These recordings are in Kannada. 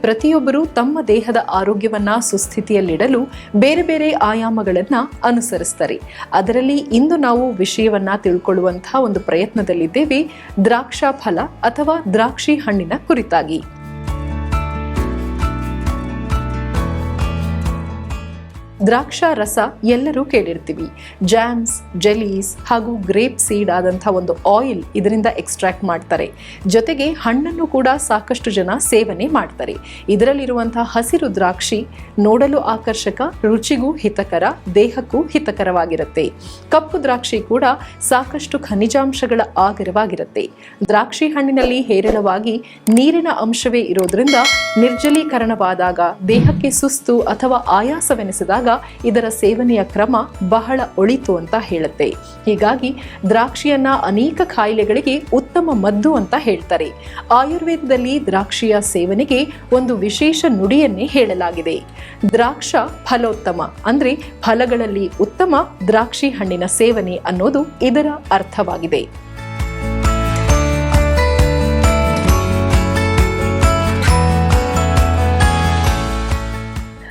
ಪ್ರತಿಯೊಬ್ಬರು ತಮ್ಮ ದೇಹದ ಆರೋಗ್ಯವನ್ನ, ಸುಸ್ಥಿತಿಯಲ್ಲಿಡಲು ಬೇರೆ ಬೇರೆ ಆಯಾಮಗಳನ್ನ ಅನುಸರಿಸ್ತಾರೆ. ಅದರಲ್ಲಿ ಇಂದು ನಾವು ವಿಷಯವನ್ನ ತಿಳ್ಕೊಳ್ಳುವಂತಹ ಒಂದು ಪ್ರಯತ್ನದಲ್ಲಿದ್ದೇವೆ. ದ್ರಾಕ್ಷಾ ಫಲ ಅಥವಾ ದ್ರಾಕ್ಷಿ ಹಣ್ಣಿನ ಕುರಿತಾಗಿ. ದ್ರಾಕ್ಷಾ ರಸ ಎಲ್ಲರೂ ಕೇಳಿರ್ತೀವಿ. ಜಾಮ್ಸ್ ಜೆಲೀಸ್ ಹಾಗೂ ಗ್ರೇಪ್ ಸೀಡ್ ಆದಂಥ ಒಂದು ಆಯಿಲ್ ಇದರಿಂದ ಎಕ್ಸ್ಟ್ರಾಕ್ಟ್ ಮಾಡ್ತಾರೆ. ಜೊತೆಗೆ ಹಣ್ಣನ್ನು ಕೂಡ ಸಾಕಷ್ಟು ಜನ ಸೇವನೆ ಮಾಡ್ತಾರೆ. ಇದರಲ್ಲಿರುವಂಥ ಹಸಿರು ದ್ರಾಕ್ಷಿ ನೋಡಲು ಆಕರ್ಷಕ, ರುಚಿಗೂ ಹಿತಕರ, ದೇಹಕ್ಕೂ ಹಿತಕರವಾಗಿರುತ್ತೆ. ಕಪ್ಪು ದ್ರಾಕ್ಷಿ ಕೂಡ ಸಾಕಷ್ಟು ಖನಿಜಾಂಶಗಳ ಆಗರವಾಗಿರುತ್ತೆ. ದ್ರಾಕ್ಷಿ ಹಣ್ಣಿನಲ್ಲಿ ಹೇರಳವಾಗಿ ನೀರಿನ ಅಂಶವೇ ಇರೋದ್ರಿಂದ ನಿರ್ಜಲೀಕರಣವಾದಾಗ, ದೇಹಕ್ಕೆ ಸುಸ್ತು ಅಥವಾ ಆಯಾಸವೆನಿಸಿದಾಗ ಇದರ ಸೇವನೆಯ ಕ್ರಮ ಬಹಳ ಒಳಿತು ಅಂತ ಹೇಳುತ್ತೆ. ಹೀಗಾಗಿ ದ್ರಾಕ್ಷಿಯನ್ನ ಅನೇಕ ಕಾಯಿಲೆಗಳಿಗೆ ಉತ್ತಮ ಮದ್ದು ಅಂತ ಹೇಳ್ತಾರೆ. ಆಯುರ್ವೇದದಲ್ಲಿ ದ್ರಾಕ್ಷಿಯ ಸೇವನೆಗೆ ಒಂದು ವಿಶೇಷ ನುಡಿಯನ್ನೇ ಹೇಳಲಾಗಿದೆ. ದ್ರಾಕ್ಷ ಫಲೋತ್ತಮ ಅಂದ್ರೆ ಫಲಗಳಲ್ಲಿ ಉತ್ತಮ ದ್ರಾಕ್ಷಿ ಹಣ್ಣಿನ ಸೇವನೆ ಅನ್ನೋದು ಇದರ ಅರ್ಥವಾಗಿದೆ.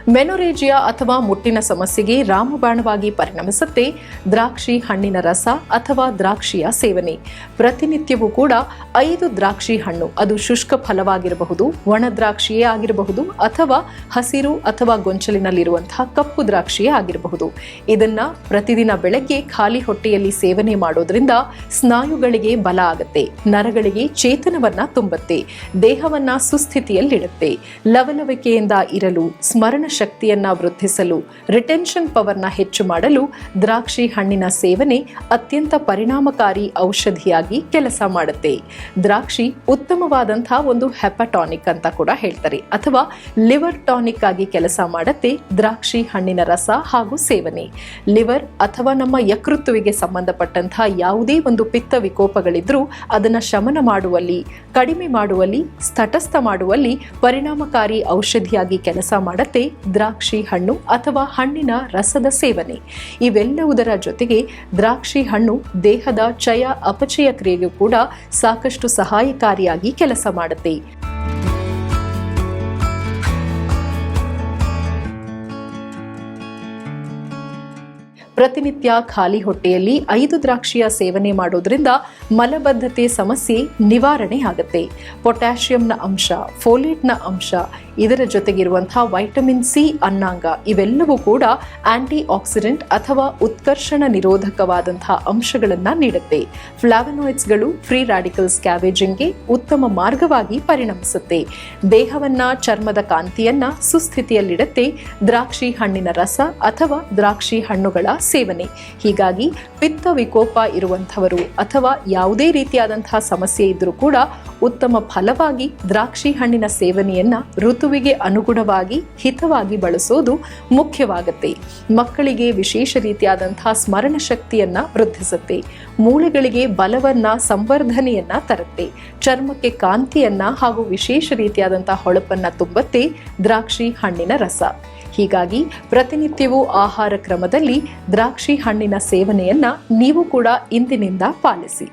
ಮೆನೊರೇಜಿಯಾ ಅಥವಾ ಮುಟ್ಟಿನ ಸಮಸ್ಯೆಗೆ ರಾಮಬಾಣವಾಗಿ ಪರಿಣಮಿಸುತ್ತೆ. ದ್ರಾಕ್ಷಿ ಹಣ್ಣಿನ ರಸ ಅಥವಾ ದ್ರಾಕ್ಷಿಯ ಸೇವನೆ. ಪ್ರತಿನಿತ್ಯವೂ ಕೂಡ ಐದು ದ್ರಾಕ್ಷಿ ಹಣ್ಣು, ಅದು ಶುಷ್ಕ ಫಲವಾಗಿರಬಹುದು, ಒಣ ದ್ರಾಕ್ಷಿಯೇ ಆಗಿರಬಹುದು ಅಥವಾ ಹಸಿರು ಅಥವಾ ಗೊಂಚಲಿನಲ್ಲಿರುವಂತಹ ಕಪ್ಪು ದ್ರಾಕ್ಷಿಯೇ ಆಗಿರಬಹುದು. ಇದನ್ನ ಪ್ರತಿದಿನ ಬೆಳಗ್ಗೆ ಖಾಲಿ ಹೊಟ್ಟೆಯಲ್ಲಿ ಸೇವನೆ ಮಾಡೋದ್ರಿಂದ ಸ್ನಾಯುಗಳಿಗೆ ಬಲ ಆಗುತ್ತೆ. ನರಗಳಿಗೆ ಚೇತನವನ್ನ ತುಂಬುತ್ತೆ. ದೇಹವನ್ನ ಸುಸ್ಥಿತಿಯಲ್ಲಿಡುತ್ತೆ. ಲವಲವಿಕೆಯಿಂದ ಇರಲು ಸ್ಮರಣ ಶಕ್ತಿಯನ್ನ ವೃದ್ಧಿಸಲು ರಿಟೆನ್ಷನ್ ಪವರ್ನ ಹೆಚ್ಚು ಮಾಡಲು ದ್ರಾಕ್ಷಿ ಹಣ್ಣಿನ ಸೇವನೆ ಅತ್ಯಂತ ಪರಿಣಾಮಕಾರಿ ಔಷಧಿಯಾಗಿ ಕೆಲಸ ಮಾಡುತ್ತೆ. ದ್ರಾಕ್ಷಿ ಉತ್ತಮವಾದಂತಹ ಒಂದು ಹೆಪಟಾನಿಕ್ ಅಂತ ಕೂಡ ಹೇಳ್ತಾರೆ. ಅಥವಾ ಲಿವರ್ ಟಾನಿಕ್ ಆಗಿ ಕೆಲಸ ಮಾಡುತ್ತೆ ದ್ರಾಕ್ಷಿ ಹಣ್ಣಿನ ರಸ ಹಾಗೂ ಸೇವನೆ. ಲಿವರ್ ಅಥವಾ ನಮ್ಮ ಯಕೃತ್ತುವಿಗೆ ಸಂಬಂಧಪಟ್ಟಂತಹ ಯಾವುದೇ ಒಂದು ಪಿತ್ತ ವಿಕೋಪಗಳಿದ್ರೂ ಅದನ್ನ ಶಮನ ಮಾಡುವಲ್ಲಿ, ಕಡಿಮೆ ಮಾಡುವಲ್ಲಿ, ತಟಸ್ಥ ಮಾಡುವಲ್ಲಿ ಪರಿಣಾಮಕಾರಿ ಔಷಧಿಯಾಗಿ ಕೆಲಸ ಮಾಡುತ್ತೆ ದ್ರಾಕ್ಷಿ ಹಣ್ಣು ಅಥವಾ ಹಣ್ಣಿನ ರಸದ ಸೇವನೆ. ಇವೆಲ್ಲವುದರ ಜೊತೆಗೆ ದ್ರಾಕ್ಷಿ ಹಣ್ಣು ದೇಹದ ಚಯ ಅಪಚಯ ಕ್ರಿಯೆಗೂ ಕೂಡ ಸಾಕಷ್ಟು ಸಹಾಯಕಾರಿಯಾಗಿ ಕೆಲಸ ಮಾಡುತ್ತೆ. ಪ್ರತಿನಿತ್ಯ ಖಾಲಿ ಹೊಟ್ಟೆಯಲ್ಲಿ ಐದು ದ್ರಾಕ್ಷಿಯ ಸೇವನೆ ಮಾಡೋದ್ರಿಂದ ಮಲಬದ್ಧತೆ ಸಮಸ್ಯೆ ನಿವಾರಣೆ ಆಗುತ್ತೆ. ಪೊಟ್ಯಾಷಿಯಂನ ಅಂಶ, ಫೋಲೇಟ್ನ ಅಂಶ, ಇದರ ಜೊತೆಗಿರುವಂತಹ ವೈಟಮಿನ್ ಸಿ, ಅನ್ನಾಂಗ ಇವೆಲ್ಲವೂ ಕೂಡ ಆಂಟಿ ಆಕ್ಸಿಡೆಂಟ್ ಅಥವಾ ಉತ್ಕರ್ಷಣ ನಿರೋಧಕವಾದಂತಹ ಅಂಶಗಳನ್ನು ನೀಡುತ್ತೆ. ಫ್ಲಾವನೋಯ್ಡ್ಸ್ಗಳು ಫ್ರೀ ರಾಡಿಕಲ್ ಸ್ಕ್ಯಾವೇಜಿಂಗ್ಗೆ ಉತ್ತಮ ಮಾರ್ಗವಾಗಿ ಪರಿಣಮಿಸುತ್ತೆ. ದೇಹವನ್ನ, ಚರ್ಮದ ಕಾಂತಿಯನ್ನ ಸುಸ್ಥಿತಿಯಲ್ಲಿಡುತ್ತೆ. ದ್ರಾಕ್ಷಿ ಹಣ್ಣಿನ ರಸ ಅಥವಾ ದ್ರಾಕ್ಷಿ ಹಣ್ಣುಗಳ ಸೇವನೆ. ಹೀಗಾಗಿ ಪಿತ್ತ ವಿಕೋಪ ಇರುವಂಥವರು ಅಥವಾ ಯಾವುದೇ ರೀತಿಯಾದಂತಹ ಸಮಸ್ಯೆ ಇದ್ದರೂ ಕೂಡ ಉತ್ತಮ ಫಲವಾಗಿ ದ್ರಾಕ್ಷಿ ಹಣ್ಣಿನ ಸೇವನೆಯನ್ನ ಋತುವಿಗೆ ಅನುಗುಣವಾಗಿ ಹಿತವಾಗಿ ಬಳಸೋದು ಮುಖ್ಯವಾಗುತ್ತೆ. ಮಕ್ಕಳಿಗೆ ವಿಶೇಷ ರೀತಿಯಾದಂತಹ ಸ್ಮರಣ ಶಕ್ತಿಯನ್ನ ವೃದ್ಧಿಸುತ್ತೆ. ಮೂಳೆಗಳಿಗೆ ಬಲವನ್ನ, ಸಂವರ್ಧನೆಯನ್ನ ತರುತ್ತೆ. ಚರ್ಮಕ್ಕೆ ಕಾಂತಿಯನ್ನ ಹಾಗೂ ವಿಶೇಷ ರೀತಿಯಾದಂತಹ ಹೊಳಪನ್ನ ತುಂಬತ್ತೆ ದ್ರಾಕ್ಷಿ ಹಣ್ಣಿನ ರಸ. ಹೀಗಾಗಿ ಪ್ರತಿನಿತ್ಯವೂ ಆಹಾರ ಕ್ರಮದಲ್ಲಿ ದ್ರಾಕ್ಷಿ ಹಣ್ಣಿನ ಸೇವನೆಯನ್ನ ನೀವು ಕೂಡ ಇಂದಿನಿಂದ ಪಾಲಿಸಿ.